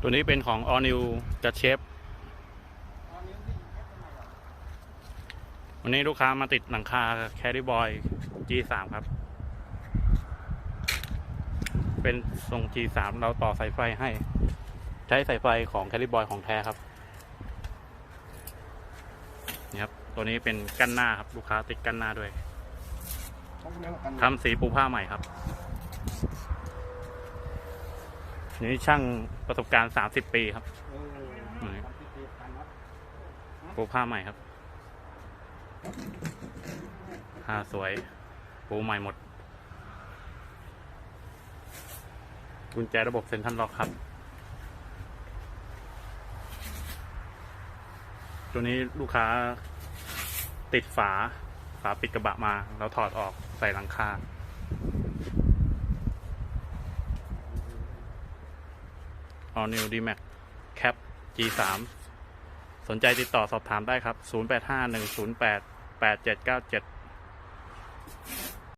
ตัวนี้เป็นของ All New จัดเชฟวันนี้ลูกค้ามาติดหลังคา Carry Boy G3 ครับ เป็นทรง G3 เราต่อสายไฟให้ ใช้สายไฟของ Carry Boy ของแท้ครับนี่ครับ ตัวนี้เป็นกั้นหน้าครับ ลูกค้าติดกั้นหน้าด้วยทำสีปูผ้าใหม่ครับ นี่ช่างประสบการณ์30ปีครับปูผ้าใหม่ครับผ้าสวย ปูใหม่หมด กุญแจระบบเซ็นทรัลล็อกครับ ตัวนี้ลูกค้าติดฝา ฝาปิดกระบะมา แล้วถอดออกใส่หลังคา all new D Max Cap G3 สนใจติดต่อสอบถามได้ครับ 0851088797